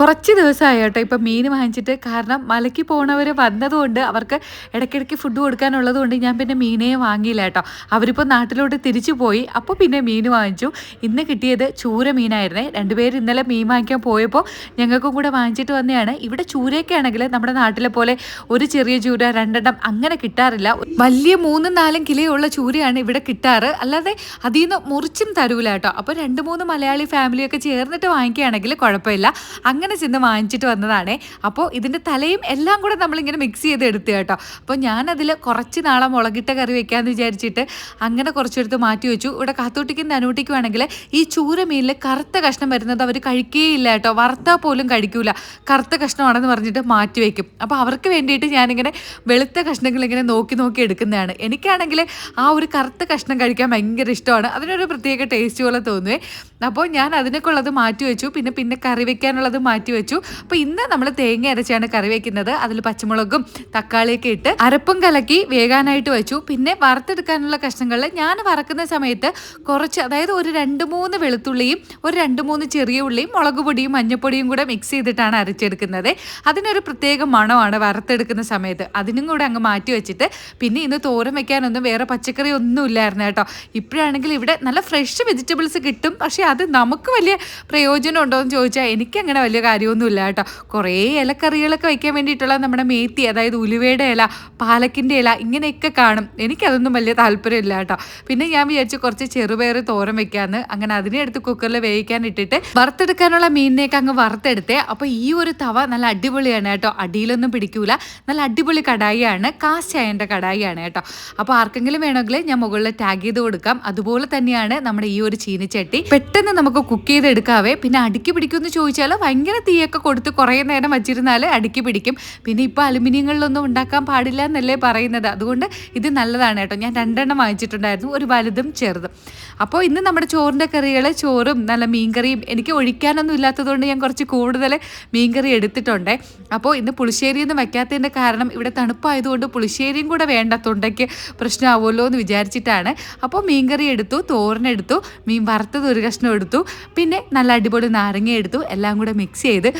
കുറച്ച് ദിവസമായി കേട്ടോ. ഇപ്പം മീൻ വാങ്ങിച്ചിട്ട് കാരണം മലയ്ക്ക് പോണവർ വന്നതുകൊണ്ട് അവർക്ക് ഇടയ്ക്കിടയ്ക്ക് ഫുഡ് കൊടുക്കാനുള്ളത് കൊണ്ട് ഞാൻ പിന്നെ മീനേ വാങ്ങിയില്ല കേട്ടോ. അവരിപ്പോൾ നാട്ടിലോട്ട് തിരിച്ചു പോയി. അപ്പോൾ പിന്നെ മീൻ വാങ്ങിച്ചു. ഇന്ന് കിട്ടിയത് ചൂര മീനായിരുന്നേ. രണ്ടുപേർ ഇന്നലെ മീൻ വാങ്ങിക്കാൻ പോയപ്പോൾ ഞങ്ങൾക്കും കൂടെ വാങ്ങിച്ചിട്ട് വന്നതാണ്. ഇവിടെ ചൂരയൊക്കെ ആണെങ്കിൽ നമ്മുടെ നാട്ടിലെ പോലെ ഒരു ചെറിയ ചൂര രണ്ടെണ്ണം അങ്ങനെ കിട്ടാറില്ല. വലിയ മൂന്നും നാലും കിലോയുള്ള ചൂരയാണ് ഇവിടെ കിട്ടാറ്. അല്ലാതെ അതിൽ നിന്ന് മുറിച്ചും തരൂല കേട്ടോ. അപ്പോൾ രണ്ട് മൂന്ന് മലയാളി ഫാമിലിയൊക്കെ ചേർന്നിട്ട് വാങ്ങിക്കുകയാണെങ്കിൽ കുഴപ്പമില്ല. അങ്ങനെ ചെന്ന് വാങ്ങിച്ചിട്ട് വന്നതാണേ. അപ്പോൾ ഇതിന്റെ തലയും എല്ലാം കൂടെ നമ്മളിങ്ങനെ മിക്സ് ചെയ്ത് എടുത്തു കേട്ടോ. അപ്പോൾ ഞാനതിൽ കുറച്ച് നാളെ മുളകിട്ട കറി വെക്കാമെന്ന് വിചാരിച്ചിട്ട് അങ്ങനെ കുറച്ചെടുത്ത് മാറ്റി വെച്ചു. ഇവിടെ കാത്തൂട്ടിക്കും തനൂട്ടിക്കും ആണെങ്കിൽ ഈ ചൂര മീനിൽ കറുത്ത കഷ്ണം വരുന്നത് അവർ കഴിക്കുകയില്ല കേട്ടോ. വറുത്താൽ പോലും കഴിക്കൂല. കറുത്ത കഷ്ണമാണെന്ന് പറഞ്ഞിട്ട് മാറ്റി വയ്ക്കും അപ്പോൾ അവർക്ക് വേണ്ടിയിട്ട് ഞാനിങ്ങനെ വെളുത്ത കഷ്ണങ്ങൾ ഇങ്ങനെ നോക്കി നോക്കി എടുക്കുന്നതാണ്. എനിക്കാണെങ്കിൽ ആ ഒരു കറുത്ത കഷ്ണം കഴിക്കാൻ ഭയങ്കര ഇഷ്ടമാണ്. അതിനൊരു പ്രത്യേക ടേസ്റ്റ് പോലെ തോന്നുവേ. അപ്പോൾ ഞാൻ അതിനൊക്കെ ഉള്ളത് മാറ്റി വെച്ചു. പിന്നെ പിന്നെ കറി വെക്കാനുള്ളത് മാറ്റി വെച്ചു. അപ്പോൾ ഇന്ന് നമ്മൾ തേങ്ങ അരച്ചാണ് കറി വെക്കുന്നത്. അതിൽ പച്ചമുളകും തക്കാളിയൊക്കെ ഇട്ട് അരപ്പും കലക്കി വേകാനായിട്ട് വെച്ചു. പിന്നെ വറുത്തെടുക്കാനുള്ള കഷ്ണങ്ങളിൽ ഞാൻ വറക്കുന്ന സമയത്ത് കുറച്ച് അതായത് ഒരു രണ്ട് മൂന്ന് വെളുത്തുള്ളിയും ഒരു രണ്ട് മൂന്ന് ചെറിയ ഉള്ളിയും മുളക് പൊടിയും മഞ്ഞപ്പൊടിയും കൂടെ മിക്സ് ചെയ്തിട്ടാണ് അരച്ചെടുക്കുന്നത്. അതിനൊരു പ്രത്യേക മണമാണ് വറുത്തെടുക്കുന്ന സമയത്ത്. അതിനും കൂടെ അങ്ങ് മാറ്റി വെച്ചിട്ട് പിന്നെ ഇന്ന് തോരൻ വെക്കാനൊന്നും വേറെ പച്ചക്കറി ഒന്നും ഇല്ലായിരുന്നു കേട്ടോ. ഇപ്പോഴാണെങ്കിൽ ഇവിടെ നല്ല ഫ്രഷ് വെജിറ്റബിൾസ് കിട്ടും. പക്ഷേ അത് നമുക്ക് വലിയ പ്രയോജനം ഉണ്ടോ എന്ന് ചോദിച്ചാൽ എനിക്കങ്ങനെ വലിയ കാര്യമൊന്നുമില്ല കേട്ടോ. കുറേ ഇലക്കറികളൊക്കെ വയ്ക്കാൻ വേണ്ടിയിട്ടുള്ള നമ്മുടെ മേത്തി അതായത് ഉലുവയുടെ ഇല പാലക്കിന്റെ ഇല ഇങ്ങനെയൊക്കെ കാണും. എനിക്കതൊന്നും വലിയ താല്പര്യമില്ല കേട്ടോ. പിന്നെ ഞാൻ വിചാരിച്ചു കുറച്ച് ചെറുപയർ തോരൻ വെക്കാമെന്ന് അങ്ങനെ അതിനെ എടുത്ത് കുക്കറിൽ വേവിക്കാൻ ഇട്ടിട്ട് വറുത്തെടുക്കാനുള്ള മീനിനെയൊക്കെ അങ്ങ് വറുത്തെടുത്തേ. അപ്പോൾ ഈ ഒരു തവ നല്ല അടിപൊളിയാണ് കേട്ടോ. അടിയിലൊന്നും പിടിക്കൂല. നല്ല അടിപൊളി കടായിയാണ്. കാസ്റ്റ് അയന്റെ കടായിയാണ് കേട്ടോ. അപ്പോൾ ആർക്കെങ്കിലും വേണമെങ്കിൽ ഞാൻ മുകളിൽ ടാഗ് ചെയ്ത് കൊടുക്കാം. അതുപോലെ തന്നെയാണ് നമ്മുടെ ഈ ഒരു ചീനിച്ചട്ടി. പെട്ടെന്ന് നമുക്ക് കുക്ക് ചെയ്ത് എടുക്കാവേ പിന്നെ അടുക്കി പിടിക്കുമെന്ന് ചോദിച്ചാൽ ഭയങ്കര തീയൊക്കെ കൊടുത്ത് കുറേ നേരം വച്ചിരുന്നാൽ അടുക്കി പിടിക്കും. പിന്നെ ഇപ്പോൾ അലുമിനിയങ്ങളിലൊന്നും ഉണ്ടാക്കാൻ പാടില്ല എന്നല്ലേ പറയുന്നത്. അതുകൊണ്ട് ഇത് നല്ലതാണ് കേട്ടോ. ഞാൻ രണ്ടെണ്ണം വാങ്ങിച്ചിട്ടുണ്ടായിരുന്നു ഒരു വലുതും ചെറുതും. അപ്പോൾ ഇന്ന് നമ്മുടെ ചോറിന്റെ കറികൾ ചോറും നല്ല മീൻകറിയും എനിക്ക് ഒഴിക്കാനൊന്നും ഇല്ലാത്തതുകൊണ്ട് ഞാൻ കുറച്ച് കൂടുതൽ മീൻകറി എടുത്തിട്ടുണ്ട്. അപ്പോൾ ഇന്ന് പുളിശ്ശേരിയൊന്നും വയ്ക്കാത്തതിന്റെ കാരണം ഇവിടെ തണുപ്പായതുകൊണ്ട് പുളിശ്ശേരിയും കൂടെ വേണ്ട തൊണ്ടയ്ക്ക് പ്രശ്നമാവുമല്ലോ എന്ന് വിചാരിച്ചിട്ടാണ്. അപ്പോൾ മീൻകറി എടുത്തു തോരനെടുത്തു. മീൻ വറുത്തത് ഒരു കഷ്ണം എടുത്തു. പിന്നെ നല്ല അടിപൊളി നാരങ്ങ എടുത്തു എല്ലാം കൂടെ മിക്സ് ചെയ്ത്.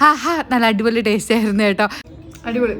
ഹാ ഹാ നല്ല അടിപൊളി ടേസ്റ്റ് ആയിരുന്നു കേട്ടോ. അടിപൊളി.